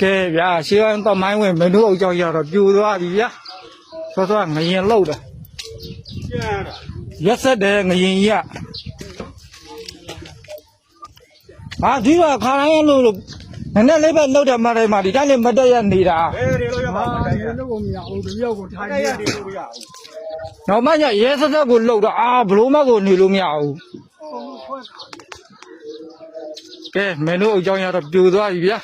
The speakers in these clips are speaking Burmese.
ကဲဗျာရှေးအောင်တော့မိုင်းဝင်မင်းတို့အုပ်ကြောင့်ရတော့ပြူသွားပြီဗျာစောစောကငရင်လှုပ်တယ်ရက်ဆက်တယ်ငရင်ကြီးကဟာဒီကခါတိုင်းရလို့လို့နည်းနည်းလေးပဲလှုပ်တယ်မတိုင်းမှာဒီတိုင်းလေးမတက်ရနေတာဘယ်တွေလို့ရပါမလဲဒီလိုကိုမရအောင်ဒီရောက်ကိုထိုင်အဲ့နေရရဒီလိုရအောင်နောက်မှညရဲဆက်ဆက်ကိုလှုပ်တော့အာဘလို့မကိုနေလို့မရဘူး ကဲမင်းတို့အကြောင်းရတော့ပြူသွားပြီဗျာ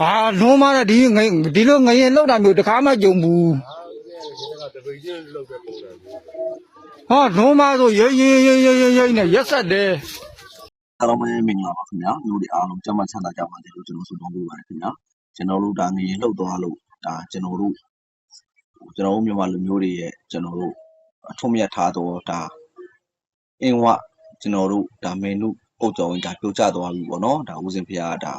အာလုံးမတဲ့ဒီငင်ဒီလိုငရင်လောက်တာမျိုးတခါမှကြုံဘူးတပိတ်ချင်းလောက်တဲ့ပုံစံဟာလုံးမဆိုရိမ့်ရိမ့်ရိမ့်ရိမ့်ရိမ့်ရိမ့်နဲ့ရက်ဆက်တယ်အားလုံးပဲမင်္ဂလာပါခင်ဗျာမျိုးတွေအားလုံးကျမ်းမချမ်းသာကြပါစေလို့ကျွန်တော်ဆုတောင်းပေးပါတယ်ခင်ဗျာကျွန်တော်တို့ဒါငရင်လှုပ်သွားလို့ဒါကျွန်တော်တို့ကျွန်တော်တို့မြန်မာလူမျိုးတွေရဲ့ကျွန်တော်တို့အထွတ်မြတ်ထားတော့ဒါအင်းဝ ကျွန်တော်တို့ဒါမင်းတို့ပုတ်တော်ဝင်ဒါပြုတ်ကျသွားပြီပေါ့နော်ဒါဦးစင်ဖျားဒါ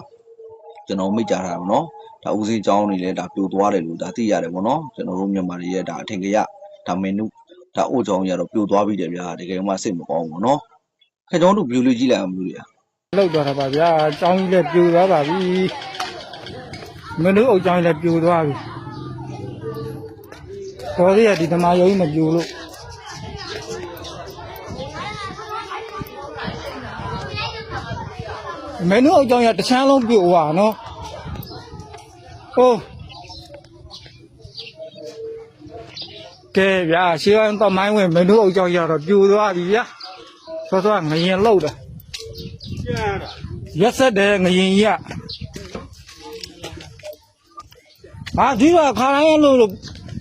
ကျွန်တော်မိကြတာပေါ့နော်ဒါဦးစင်ကြောင်းနေလဲဒါပြုတ်သွားတယ်လို့ဒါသိရတယ်ပေါ့နော်ကျွန်တော်တို့မြန်မာတွေရဲ့ဒါအထင်ကြီးရဒါမင်းတို့ဒါအိုကြောင်းရတော့ပြုတ်သွားပြီတယ်ဗျာတကယ်မှစိတ်မကောင်းဘူးပေါ့နော်ခင်ဗျားတို့ဘယ်လိုကြည့်လိုက်အောင်မလို့ရလောက်သွားတာပါဗျာကြောင်းကြီးလည်းပြုတ်သွားပါပြီမင်းတို့အုပ်ကြောင်းလည်းပြုတ်သွားပြီတော်ရည်ကဒီသမားရုံးမပြုတ်လို့ မင်းတို့အကြောင်းရတစ်ချမ်းလုံးပြူသွားနော်ဟုတ်ကဲဗျာရှေးအောင်တော့မိုင်းဝင်မင်းတို့အကြောင်းရတော့ပြူသွားပြီဗျာစောစောကငရင်လှုပ်တယ်ကျန်တာရက်ဆက်တယ်ငရင်ကြီးကဟာဒီကခါတိုင်းရလို့လို့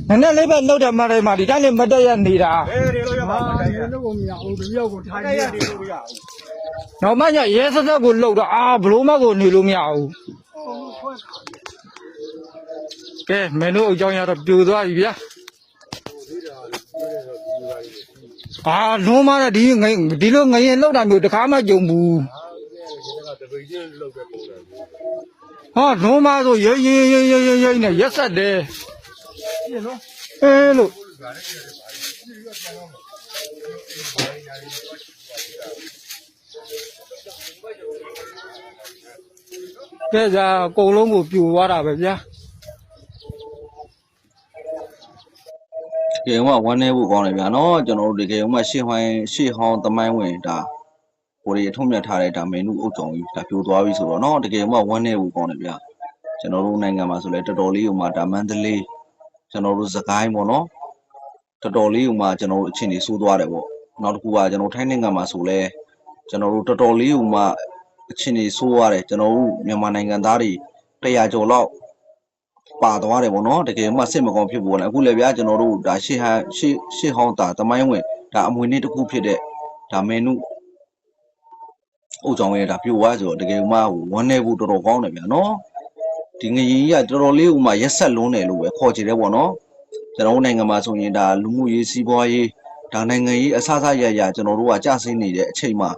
နည်းနည်းလေးပဲလှုပ်တယ်မတိုင်းမှာဒီတိုင်းလေးမတက်ရနေတာဘယ်တွေလို့ရပါမလဲဒီလိုကိုမရအောင်ဒီရောက်ကိုထိုင်အဲ့နေရရဒီလိုရအောင် နောက်မှညရဲဆက်ဆက်ကိုလှုပ်တော့အာဘလို့မကိုနေလို့မရဘူးကဲမင်းတို့အကြောင်းရတော့ပြူသွားပြီဗျာအာလုံးမတဲ့ဒီငင်ဒီလိုငရင်လှုပ်တာမျိုးတခါမှကြုံဘူးတပိတ်ချင်းလောက်တဲ့ပုံစံဟာလုံးမဆိုရိမ့်ရိမ့်ရိမ့်ရိမ့်ရိမ့်ရိမ့်နဲ့ရက်ဆက်တယ်ပြည့်လို့ လို့ကဲကြအကုန်လုံးကိုပြူသွားတာပဲဗျာတကယ်ကဝမ်းနေဖို့ကောင်းတယ်ဗျာနော်ကျွန်တော်တို့တကယ်ကရှေ့ဟိုင်းရှေ့ဟောင်းသမိုင်းဝင်ဒါဟိုတွေအထုံးမြတ်ထားတဲ့ဒါမင်းတို့အုပ်ကြောင်ကြီးဒါပြိုသွားပြီဆိုတော့နော်တကယ်ကဝမ်းနေဖို့ကောင်းတယ်ဗျာကျွန်တော်တို့နိုင်ငံမှာဆိုလဲတော်တော်လေးဥမာဒါမန္တလေးကျွန်တော်တို့စကိုင်းပေါ့နော်တော်တော်လေးဥမာကျွန်တော်တို့အချင်းကြီးစိုးသွားတယ်ပေါ့နောက်တစ်ခုကကျွန်တော်ထိုင်းနိုင်ငံမှာဆိုလဲကျွန်တော်တို့တော်တော်လေးဥမာ အချင်းကြီးစိုးရတယ်ကျွန်တော်တို့မြန်မာနိုင်ငံသားတွေ100ကျော်လောက်ပါသွားတယ်ဗောနော်တကယ်မှစစ်မကောင်းဖြစ်ပေါ်လာအခုလည်းဗျာကျွန်တော်တို့ဒါရှေ့ဟန်ရှေ့ရှေ့ဟောင်းတာတမိုင်းဝင်ဒါအမွေနေ့တစ်ခုဖြစ်တဲ့ဒါမင်းနုအိုကြောင့်ရဲ့ဒါပြိုသွားဆိုတော့တကယ်မှဝမ်းနေဖို့တော်တော်ကောင်းတယ်ဗျာနော်ဒီငရင်ကြီးကတော်တော်လေးဥမာရက်ဆက်လုံးတယ်လို့ပဲခေါ်ချင်တယ်ဗောနော်ကျွန်တော်တို့နိုင်ငံမှာဆိုရင်ဒါလူမှုရေးစီးပွားရေးဒါနိုင်ငံရေးအဆအဆရရကျွန်တော်တို့ကကြဆင်းနေတဲ့အချိန်မှာ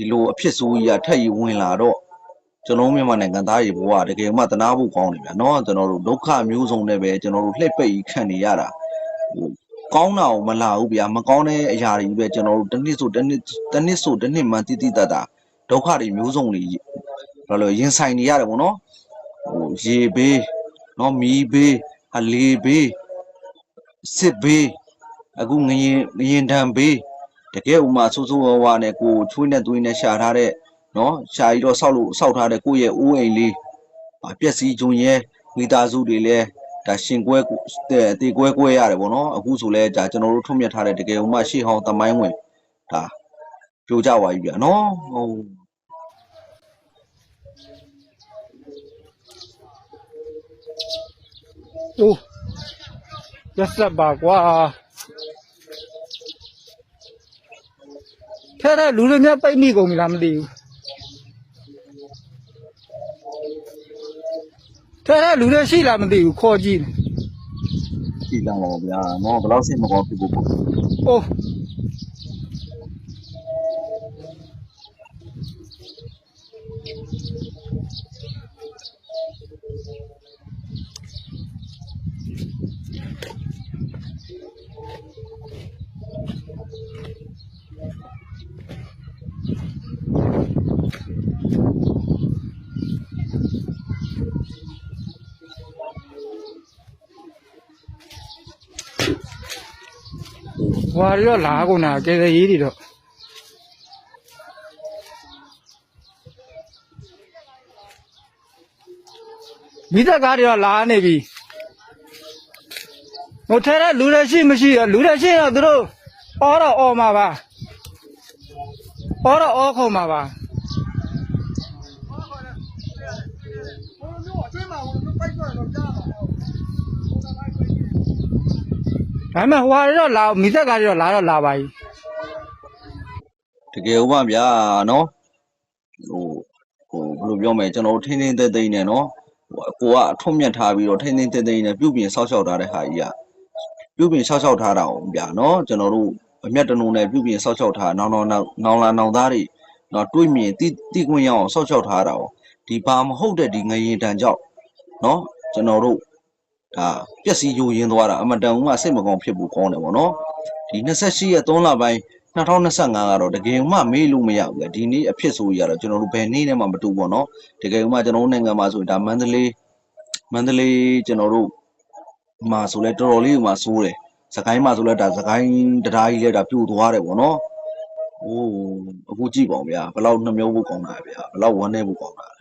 ဒီလိုအဖြစ်ဆိုးကြီးကထက်ကြီးဝင်လာတော့ ကျွန်တော်တို့မြန်မာနိုင်ငံသားတွေဘဝတကယ်မှတနာဖို့ကောင်းတယ်ဗျာเนาะကျွန်တော်တို့ဒုက္ခမျိုးစုံနဲ့ပဲကျွန်တော်တို့လှည့်ပိတ်ခံနေရတာဟိုကောင်းတာကိုမလာဘူးဗျာမကောင်းတဲ့အရာတွေပဲကျွန်တော်တို့တစ်နှစ်ဆိုတစ်နှစ်တစ်နှစ်ဆိုတစ်နှစ်မှတိတိတတ်တာဒုက္ခတွေမျိုးစုံတွေဘာလို့ရင်ဆိုင်နေရတယ်ဗောနော်ဟိုရေဘေးเนาะမီးဘေးအလေဘေးစစ်ဘေးအခုငရင်ငရင်တံဘေး တကယ်ဥမာဆိုးဆိုးဝါးဝါနဲ့ကိုယ်ချွေးနဲ့သွေးနဲ့ရှာထားတဲ့နော်ရှာကြီးတော့ဆောက်လို့ဆောက်ထားတဲ့ကိုယ့်ရဲ့အိုးအိမ်လေးအာပျက်စီးကြုံရဲမိသားစုတွေလည်းဒါရှင်ကွဲတဲ့တေကွဲကွဲရတယ်ဗောနော်အခုဆိုလဲဒါကျွန်တော်တို့ထွတ်မြတ်ထားတဲ့တကယ်ဥမရှေ့ဟောင်းတမိုင်းဝင်ဒါပြိုကြသွားပြီဗျာနော်ဟို။အိုးရက်ဆက်ပါကွာ။ ထဲထဲလူတွေများပိတ်မိကုန်ပြီလားမသိဘူး။ထဲထဲလူတွေရှိလားမသိဘူးခေါ်ကြည့်ကြည့်ကြပါဗျာနော်ဘယ်လောက်စိတ်မကောင်းဖြစ်ဖို့ပေါ့။အိုး တွေတော့လာကုန်တာကဲရေးတွေတော့မိသက်ကားတွေတော့လာနေပြီဟိုထဲတဲ့လူတွေရှိမရှိရလူတွေရှိတော့သူတို့အော်တော့အော်မှာပါအော်တော့အော်ခုံမှာပါ ဒါပေမဲ့ဟွာတွေတော့လာမိသက်ကားတွေတော့လာတော့လာပါပြီတကယ်ဟုတ်ပါဗျာနော်ဟိုဟိုဘယ်လိုပြောမလဲကျွန်တော်တို့ထင်းထင်းသေးသေးနဲ့နော်ဟိုအကိုကအထွတ်မြတ်ထားပြီးတော့ထင်းထင်းသေးသေးနဲ့ပြုတ်ပြင်ဆောက်ရှောက်ထားတဲ့ဟာကြီးကပြုတ်ပြင်ဆောက်ရှောက်ထားတာအောင်ဗျာနော်ကျွန်တော်တို့အမျက်တနုံနဲ့ပြုတ်ပြင်ဆောက်ရှောက်ထားနောင်နောင်နောင်နောင်လာနောင်သားတွေနော်တွေးမြင်တိတိကွင်းရအောင်ဆောက်ရှောက်ထားတာအောင်ဒီဘာမဟုတ်တဲ့ဒီငရင်တန်ကြောက်နော်ကျွန်တော်တို့ ဒါပျက်စီးယိုရင်းသွားတာအမတန်ဦးမှစိတ်မကောင်းဖြစ်ဖို့ကောင်းတယ်ဗောနော်ဒီ28ရက်3လပိုင်း2025ကတော့တကယ်မှမေးလို့မရဘူးလေဒီနေ့အဖြစ်ဆိုရတော့ကျွန်တော်တို့ဘယ်နေ့နဲ့မှမတူဘူးပေါ့နော်တကယ်မှကျွန်တော်တို့နိုင်ငံမှာဆိုရင်ဒါမန္တလေးမန္တလေးကျွန်တော်တို့မှာဆိုလဲတော်တော်လေးမှဆိုးတယ်စကိုင်းမှာဆိုလဲဒါစကိုင်းတရားကြီးလဲဒါပြိုသွားတယ်ပေါ့နော်ဟိုးအခုကြည့်ပါဦးဗျာဘယ်လောက်နှမျိုးဖို့ကောင်းတာလဲဗျာဘယ်လောက်ဝမ်းနေဖို့ကောင်းတာလဲ